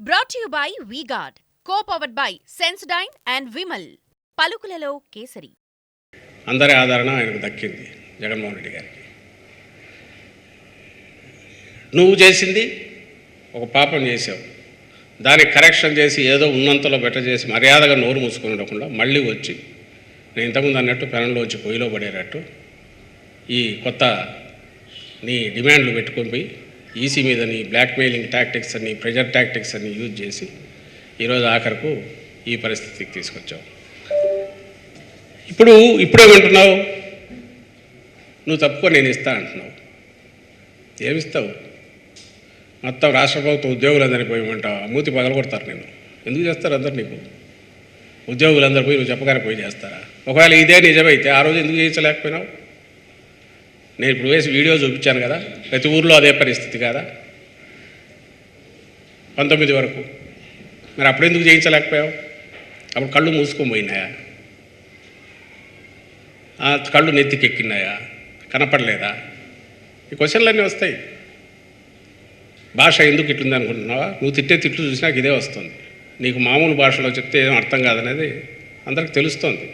Brought you by VGuard co powered by Sensodyne and Vimal పలుకులలో kesari. అందరి ఆదరణ ఆయనకు దక్కింది జగన్మోహన్ రెడ్డి గారికి. నువ్వు చేసింది ఒక పాపం చేసావు దాన్ని కరెక్షన్ చేసి ఏదో ఉన్నంతలో బెటర్ చేసి మర్యాదగా నోరు మూసుకొని ఉండకుండా మళ్ళీ వచ్చి నేను ఇంతకుముందు అన్నట్టు పెనంలో వచ్చి పొయ్యిలో పడేటట్టు ఈ కొత్త నీ డిమాండ్లు పెట్టుకొని పోయి ఈసీ మీదని బ్లాక్మెయిలింగ్ టాక్టిక్స్ అని ప్రెజర్ టాక్టిక్స్ అని యూజ్ చేసి ఈరోజు ఆఖరకు ఈ పరిస్థితికి తీసుకొచ్చావు ఇప్పుడు ఇప్పుడే వింటున్నావు. నువ్వు తప్పుకో నేను ఇస్తా అంటున్నావు. ఏమిస్తావు? మొత్తం రాష్ట్ర ప్రభుత్వ ఉద్యోగులందరినీ పోయమంటావు మూతి పగల కొడతారు నేను ఎందుకు చేస్తారు అందరు నీకు? ఉద్యోగులందరూ పోయి నువ్వు చెప్పగానే పోయి చేస్తారా? ఒకవేళ ఇదే నిజమైతే ఆ రోజు ఎందుకు చేయించలేకపోయినావు? నేను ఇప్పుడు వేసి వీడియో చూపించాను కదా. ప్రతి ఊర్లో అదే పరిస్థితి కదా? పంతొమ్మిది వరకు. మరి అప్పుడు ఎందుకు చేయించలేకపోయావు అప్పుడు కళ్ళు మూసుకొని పోయినాయా? కళ్ళు నెత్తికెక్కినాయా? కనపడలేదా? ఈ క్వశ్చన్లన్నీ వస్తాయి. భాష ఎందుకు ఇట్లుంది అనుకుంటున్నావా? నువ్వు తిట్టే తిట్లు చూసినాక ఇదే వస్తుంది. నీకు మామూలు భాషలో చెప్తే ఏం అర్థం కాదనేది అందరికి తెలుస్తోంది.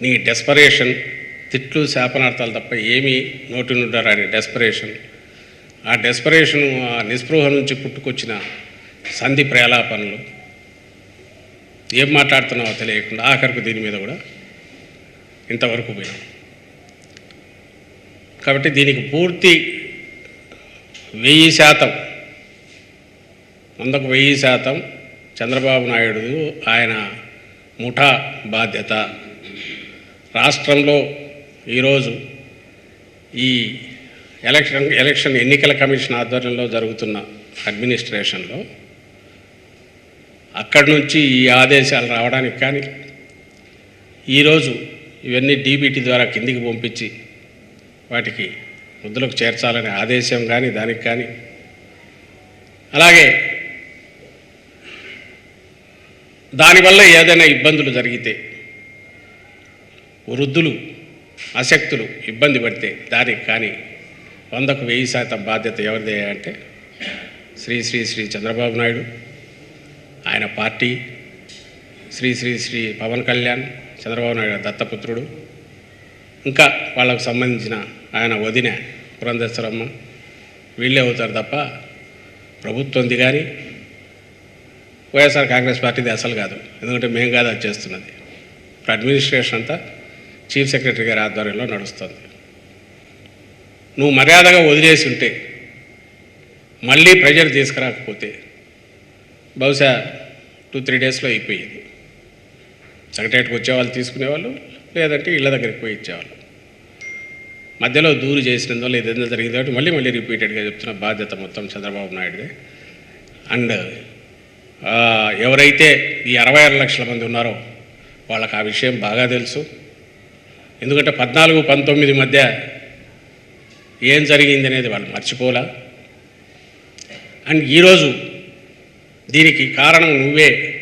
నీ డెస్పరేషన్ తిట్లు శాపనార్థాలు తప్ప ఏమీ నోటి నుండి రాని డెస్పరేషన్ ఆ డెస్పరేషన్ ఆ నిస్పృహ నుంచి పుట్టుకొచ్చిన సంధి ప్రేలాపనలు ఏం మాట్లాడుతున్నావో తెలియకుండా ఆఖరికి దీని మీద కూడా ఇంతవరకు పోయాం కాబట్టి దీనికి పూర్తి వెయ్యి శాతం వందకు వెయ్యి శాతం చంద్రబాబు నాయుడు ఆయన ముఠా బాధ్యత. రాష్ట్రంలో ఈరోజు ఈ ఎలక్షన్ ఎలక్షన్ ఎన్నికల కమిషన్ ఆధ్వర్యంలో జరుగుతున్న అడ్మినిస్ట్రేషన్లో అక్కడి నుంచి ఈ ఆదేశాలు రావడానికి కానీ ఈరోజు ఇవన్నీ డీబీటీ ద్వారా కిందికి పంపించి వాటికి ముద్దులకు చేర్చాలనే ఆదేశం కానీ దానికి కానీ. అలాగే దానివల్ల ఏదైనా ఇబ్బందులు జరిగితే వృద్ధులు అశక్తులు ఇబ్బంది పడితే దానికి కానీ వందకు వెయ్యి శాతం బాధ్యత ఎవరిదే అంటే శ్రీ శ్రీ శ్రీ చంద్రబాబు నాయుడు ఆయన పార్టీ శ్రీ శ్రీ శ్రీ పవన్ కళ్యాణ్ చంద్రబాబు నాయుడు దత్తపుత్రుడు. ఇంకా వాళ్ళకు సంబంధించిన ఆయన వదిన పురంధేశ్వరమ్మ వీళ్ళే అవుతారు తప్ప ప్రభుత్వంది కానీ వైఎస్ఆర్ కాంగ్రెస్ పార్టీది అసలు కాదు. ఎందుకంటే మేము కాదు అది చేస్తున్నది. ఇప్పుడు అడ్మినిస్ట్రేషన్ అంతా చీఫ్ సెక్రటరీ గారి ఆధ్వర్యంలో నడుస్తుంది. నువ్వు మర్యాదగా వదిలేసి ఉంటే మళ్ళీ ప్రెజర్ తీసుకురాకపోతే బహుశా టూ త్రీ డేస్లో అయిపోయేది. సెక్రటరీకి వచ్చేవాళ్ళు తీసుకునేవాళ్ళు లేదంటే ఇళ్ళ దగ్గరికి పోయి ఇచ్చేవాళ్ళు. మధ్యలో దూరు చేసినందువల్ల ఏదైనా జరిగింది కాబట్టి మళ్ళీ మళ్ళీ రిపీటెడ్గా చెప్తున్న బాధ్యత మొత్తం చంద్రబాబు నాయుడుదే. అండ్ ఎవరైతే ఈ అరవై ఆరు లక్షల మంది ఉన్నారో వాళ్ళకి ఆ విషయం బాగా తెలుసు. ఎందుకంటే పద్నాలుగు పంతొమ్మిది మధ్య ఏం జరిగింది అనేది వాళ్ళు మర్చిపోలా. అండ్ ఈరోజు దీనికి కారణం నువ్వే.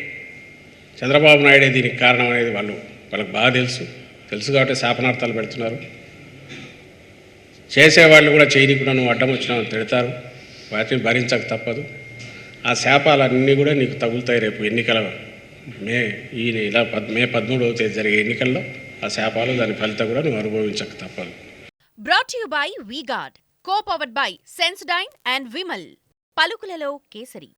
చంద్రబాబు నాయుడే దీనికి కారణం అనేది వాళ్ళు వాళ్ళకి బాగా తెలుసు. తెలుసు కాబట్టి శాపనార్థాలు పెడుతున్నారు. చేసేవాళ్ళు కూడా చేయనీకుండా నువ్వు అడ్డం వచ్చినావు తిడతారు. వాటిని భరించక తప్పదు. ఆ శాపాలన్నీ కూడా నీకు తగులుతాయి రేపు ఎన్నికల మే ఈ నెల పద్ మే పదమూడవ తేదీ జరిగే ఎన్నికల్లో. ఆ శాపాలు దాని ఫలితం కూడా నువ్వు అనుభవించక తప్పదు. Brought you by VGuard co powered by Sensodyne and Vimal పలుకులలో kesari.